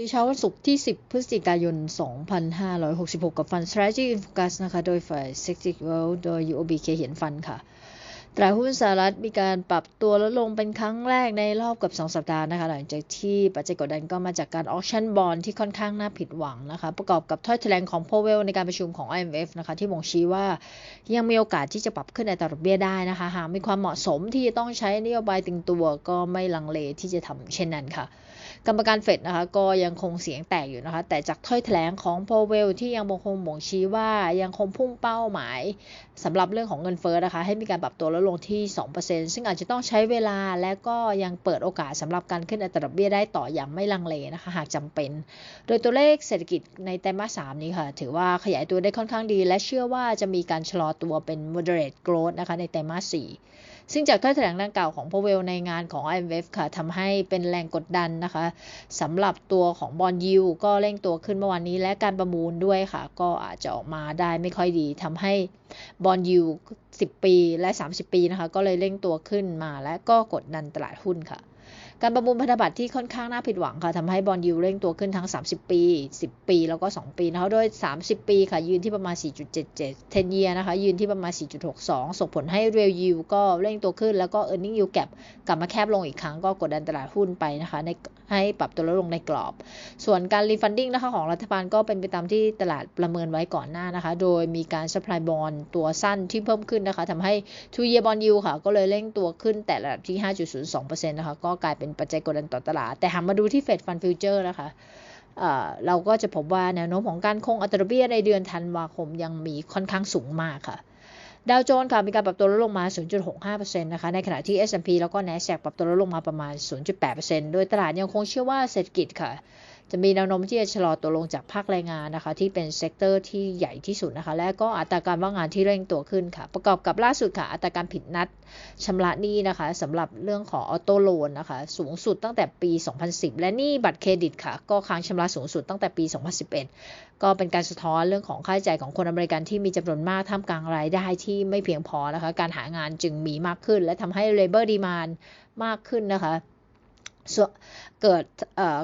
ดีเช้าวันศุกร์ที่ 10 พฤศจิกายน 2566 กับฟัน Strategy in Focus นะคะ โดยฝ่าย s e c t i World โดย UOB เคเหียนฟันค่ะตลาดหุ้นสหรัฐมีการปรับตัวลดลงเป็นครั้งแรกในรอบกับ 2 สัปดาห์นะคะ หลังจากที่ปัจจัยกดดันก็มาจากการออคชั่นบอลที่ค่อนข้างน่าผิดหวังนะคะ ประกอบกับถ้อยแถลงของโพเวลในการประชุมของ IMF นะคะ ที่บ่งชี้ว่ายังมีโอกาสที่จะปรับขึ้นในตลาดเบี้ยได้นะคะ หากมีความเหมาะสมที่จะต้องใช้นโยบายตึงตัวก็ไม่ลังเลที่จะทำเช่นนั้นค่ะ กรรมการเฟดนะคะก็ยังคงเสียงแตกอยู่นะคะ แต่จากถ้อยแถลงของโพเวลที่ยังคงบ่งชี้ว่ายังคงพุ่งเป้าหมายสำหรับเรื่องของเงินเฟ้อนะคะ ให้มีการปรับตัวลดลงที่ 2%ซึ่งอาจจะต้องใช้เวลาและก็ยังเปิดโอกาสสำหรับการขึ้นอัตราดอกเบี้ยได้ต่ออย่างไม่ลังเลนะคะ หากจำเป็น โดยตัวเลขเศรษฐกิจในไตรมาส 3 นี้ค่ะ ถือว่าขยายตัวได้ค่อนข้างดี และเชื่อว่าจะมีการชะลอตัวเป็น moderate growth นะคะในไตรมาส 4 ซึ่งจากถ้อยแถลงดังกล่าวของพเวลในงานของ IMF ค่ะทำให้เป็นแรงกดดันนะคะสำหรับตัวของบอลยูก็เร่งตัวขึ้นเมื่อวานนี้และการประมูลด้วยค่ะ ก็อาจจะออกมาได้ไม่ค่อยดีทำให้บอลยู10 ปีและ 30 ปีนะคะ ก็เลยเร่งตัวขึ้นมาและก็กดดันตลาดหุ้นค่ะ การประมูลพันธบัตรที่ค่อนข้างน่าผิดหวังค่ะทำให้บอลยูเร่งตัวขึ้นทั้ง 30 ปี 10 ปี แล้วก็ 2 ปีนะคะโดย 30 ปีค่ะยืนที่ประมาณ 4.77 10 year นะคะยืนที่ประมาณ 4.62 ส่งผลให้ real yield ก็เร่งตัวขึ้นแล้วก็ earning yield gap กลับมาแคบลงอีกครั้งก็กดดันตลาดหุ้นไปนะคะในให้ปรับตัวลดลงในกรอบ ส่วนการ refunding นะคะของรัฐบาลก็เป็นไปตามที่ตลาดประเมินไว้ก่อนหน้านะคะ โดยมีการ supply bond ตัวสั้นที่เพิ่มขึ้นนะคะทำให้ two year bond yield ค่ะก็เลยเร่งตัวขึ้นแต่ระดับที่ 5.02%นะคะก็กลายเป็นปัจจัยกดดันต่อตลาด แต่หากมาดูที่เฟดฟันฟิวเจอร์นะคะเราก็จะพบว่าแนวโน้มของการคงอัตราเบี้ยในเดือนธันวาคมยังมีค่อนข้างสูงมากค่ะดาวโจนส์ค่ะมีการปรับตัวลดลงมา 0.65%นะคะในขณะที่ S&P แล้วก็ NASDAQ ปรับตัวลดลงมาประมาณ 0.8%โดยตลาดยังคงเชื่อว่าเศรษฐกิจค่ะ จะมีแนวโน้มที่จะชะลอตัวลงจากภาคแรงงานนะคะ ที่เป็นเซกเตอร์ที่ใหญ่ที่สุดนะคะ และก็อัตราการว่างงานที่เร่งตัวขึ้นค่ะ ประกอบกับล่าสุดค่ะ อัตราการผิดนัดชำระหนี้นะคะสำหรับเรื่องของออโต้โลนนะคะ สูงสุดตั้งแต่ปี 2010 และหนี้บัตรเครดิตค่ะ ก็ค้างชำระสูงสุดตั้งแต่ปี 2011 ก็เป็นการสะท้อนเรื่องของค่าใช้จ่ายของคนอเมริกันที่มีจำนวนมากท่ามกลางรายได้ที่ไม่เพียงพอนะคะ การหางานจึงมีมากขึ้น และทำให้ labor demand มากขึ้นนะคะ เกิด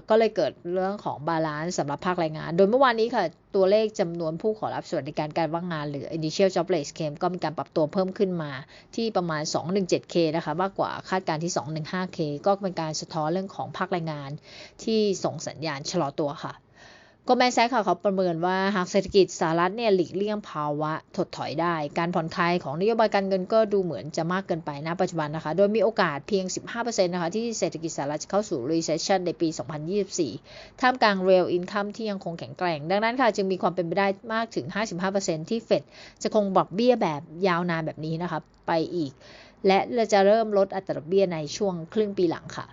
ก็เลยเกิดเรื่องของบาลานซ์สำหรับภาคแรงงาน โดยเมื่อวานนี้ค่ะ ตัวเลขจำนวนผู้ขอรับสวัสดิการการว่างงานหรือ initial jobless claim ก็มีการปรับตัวเพิ่มขึ้นมาที่ประมาณ 217k นะคะ มากกว่าคาดการที่ 215k ก็เป็นการสะท้อนเรื่องของภาคแรงงานที่ส่งสัญญาณชะลอตัวค่ะ ก็แมนแซกค่ะเขาประเมินว่าหากเศรษฐกิจสหรัฐเนี่ยหลีกเลี่ยงภาวะถดถอยได้ การผ่อนคลายของนโยบายการเงินก็ดูเหมือนจะมากเกินไปณปัจจุบันนะคะ โดยมีโอกาสเพียง 15%นะคะที่เศรษฐกิจสหรัฐจะเข้าสู่ recession ในปี 2024 ท่ามกลาง real income ที่ยังคงแข็งแกร่ง ดังนั้นค่ะจึงมีความเป็นไปได้มากถึง 55%ที่เฟดจะคงบอกเบี้ยแบบยาวนานแบบนี้นะคะไปอีก และจะเริ่มลดอัตราเบี้ยในช่วงครึ่งปีหลังค่ะ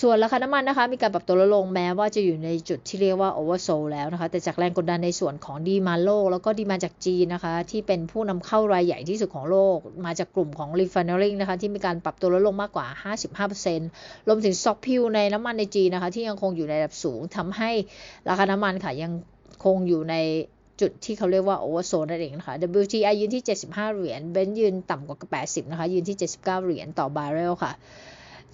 ส่วนราคาน้ำมันนะคะมีการปรับตัวลดลงแม้ว่าจะอยู่ในจุดที่เรียกว่าโอเวอร์โซลแล้วนะคะ แต่จากแรงกดดันในส่วนของดีมาโลก แล้วก็ดีมาจากจีนนะคะ ที่เป็นผู้นำเข้ารายใหญ่ที่สุดของโลก มาจากกลุ่มของ refinery นะคะ ที่มีการปรับตัวลดลงมากกว่า 55%รวมถึงสต็อกพิวในน้ำมันในจีนนะคะ ที่ยังคงอยู่ในระดับสูงทำให้ราคาน้ำมันค่ะยังคงอยู่ในจุดที่เขาเรียกว่าโอเวอร์โซนนั่นเองนะคะ WTI ยืนที่ 75 เหรียญ เบนซ์ยืนต่ำกว่า 80 นะคะ ยืนที่ 79 เหรียญต่อบาร์เรลค่ะ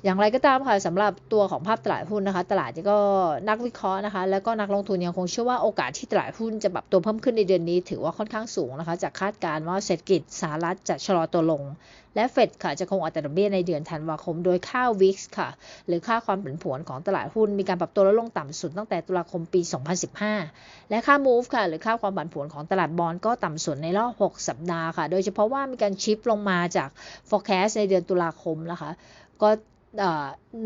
อย่างไรก็ตามค่ะสำหรับตัวของภาพตลาดหุ้นนะคะ ตลาดก็นักวิเคราะห์นะคะ แล้วก็นักลงทุนยังคงเชื่อว่าโอกาสที่ตลาดหุ้นจะปรับตัวเพิ่มขึ้นในเดือนนี้ ถือว่าค่อนข้างสูงนะคะ จากคาดการณ์ว่าเศรษฐกิจสหรัฐจะชะลอตัวลง และเฟดค่ะจะคงอัตราดอกเบี้ยในเดือนธันวาคม โดยค่าวิกค่ะ หรือค่าความผันผวนของตลาดหุ้นมีการปรับตัวลดลงต่ำสุดตั้งแต่ตุลาคมปี 2015 และค่า move ค่ะ หรือค่าความผันผวนของตลาดบอลก็ต่ำสุดในรอบ 6 สัปดาห์ค่ะ โดยเฉพาะว่ามีการชิปลงมาจาก forecast ในเดือนตุลาคมนะคะ ก็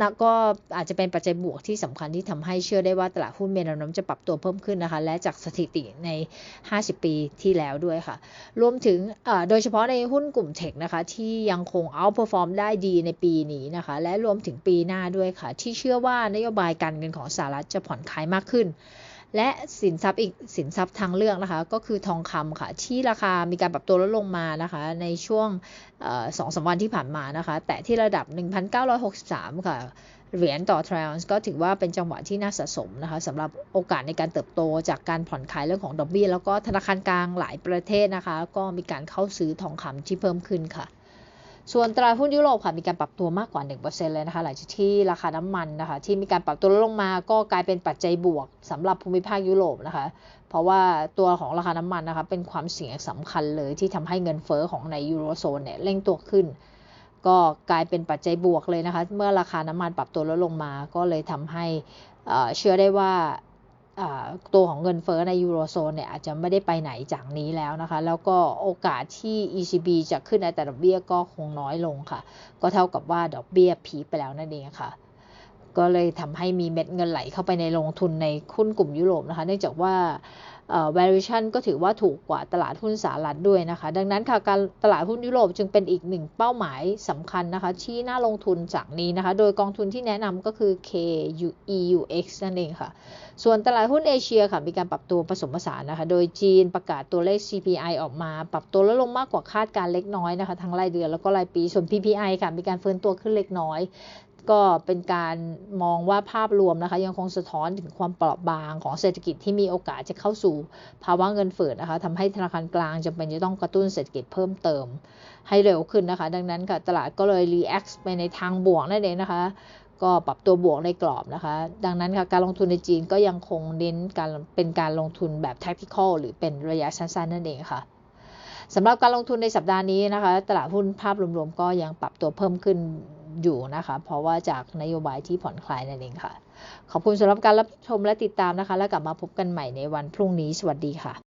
นักก็อาจจะเป็นปัจจัยบวกที่สำคัญที่ทำให้เชื่อได้ว่าตลาดหุ้นเมนโน้มจะปรับตัวเพิ่มขึ้นนะคะ และจากสถิติใน 50 ปีที่แล้วด้วยค่ะ รวมถึงโดยเฉพาะในหุ้นกลุ่มเทคนะคะ ที่ยังคงเอาเปอร์ฟอร์มได้ดีในปีนี้นะคะ และรวมถึงปีหน้าด้วยค่ะ ที่เชื่อว่านโยบายการเงินของสหรัฐจะผ่อนคลายมากขึ้น และสินทรัพย์อีกสินทรัพย์ทางเลือกนะคะ ก็คือทองคำค่ะ ที่ราคามีการปรับตัวลดลงมานะคะ ในช่วงสองสาวันที่ผ่านมานะคะ แต่ที่ระดับ 1,963 ค่ะเหรียญต่อทรัลส์ก็ถือว่าเป็นจังหวะที่น่าสะสมนะคะสำหรับโอกาสในการเติบโตจากการผ่อนคลายเรื่องของดอกเบี้ยแล้วก็ธนาคารกลางหลายประเทศนะคะ ก็มีการเข้าซื้อทองคำที่เพิ่มขึ้นค่ะ ส่วนตลาดหุ้นยุโรปค่ะมีการปรับตัวมากกว่า 1%เลยนะคะหลังจากที่ราคาน้ำมันนะคะที่มีการปรับตัวลดลงมาก็กลายเป็นปัจจัยบวกสำหรับภูมิภาคยุโรปนะคะเพราะว่าตัวของราคาน้ำมันนะคะเป็นความเสี่ยงสำคัญเลยที่ทำให้เงินเฟอ้อของในยูโรโซนเนี่ยเร่งตัวขึ้น ก็กลายเป็นปัจจัยบวกเลยนะคะเมื่อราคาน้ำมันปรับตัวลดลงมาก็เลยทำให้เชื่อได้ว่า ตัวของเงินเฟ้อในยูโรโซนเนี่ยอาจจะไม่ได้ไปไหนจากนี้แล้วนะคะ แล้วก็โอกาสที่ ECB จะขึ้นอัตราดอกเบี้ยก็คงน้อยลงค่ะ ก็เท่ากับว่าดอกเบี้ยผีไปแล้วนั่นเองค่ะ ก็เลยทำให้มีเม็ดเงินไหลเข้าไปในลงทุนในคุ้นกลุ่มยุโรปนะคะ เนื่องจากว่า valuation ก็ถือว่าถูกกว่าตลาดหุ้นสหรัฐด้วยนะคะ ดังนั้นค่ะการตลาดหุ้นยุโรปจึงเป็นอีกหนึ่งเป้าหมายสำคัญนะคะ ที่น่าลงทุนจากนี้นะคะ โดยกองทุนที่แนะนำก็คือ KEUX นั่นเองค่ะ ส่วนตลาดหุ้นเอเชียค่ะมีการปรับตัวผสมผสานนะคะ โดยจีนประกาศตัวเลข CPI ออกมา ปรับตัวลดลงมากกว่าคาดการเล็กน้อยนะคะทั้งรายเดือนแล้วก็รายปีส่วน PPI ค่ะมีการฟื้นตัวขึ้นเล็กน้อย ก็เป็นการมองว่าภาพรวมนะคะ ยังคงสะท้อนถึงความเปราะบางของเศรษฐกิจที่มีโอกาสจะเข้าสู่ภาวะเงินเฟ้อนะคะทำให้ธนาคารกลางจำเป็นจะต้องกระตุ้นเศรษฐกิจเพิ่มเติม ให้เร็วขึ้นนะคะ ดังนั้นค่ะตลาดก็เลยรีแอคไปในทางบวกนั่นเองนะคะก็ปรับตัวบวกในกรอบนะคะ ดังนั้นค่ะการลงทุนในจีนก็ยังคงเน้นการเป็นการลงทุนแบบ tactical หรือเป็นระยะสั้นๆนั่นเองค่ะสำหรับการลงทุนในสัปดาห์นี้นะคะ ตลาดหุ้นภาพรวมๆก็ยังปรับตัวเพิ่มขึ้น อยู่นะคะ เพราะว่าจากนโยบายที่ผ่อนคลายนั่นเองค่ะ ขอบคุณสำหรับการรับชมและติดตามนะคะ แล้วกลับมาพบกันใหม่ในวันพรุ่งนี้ สวัสดีค่ะ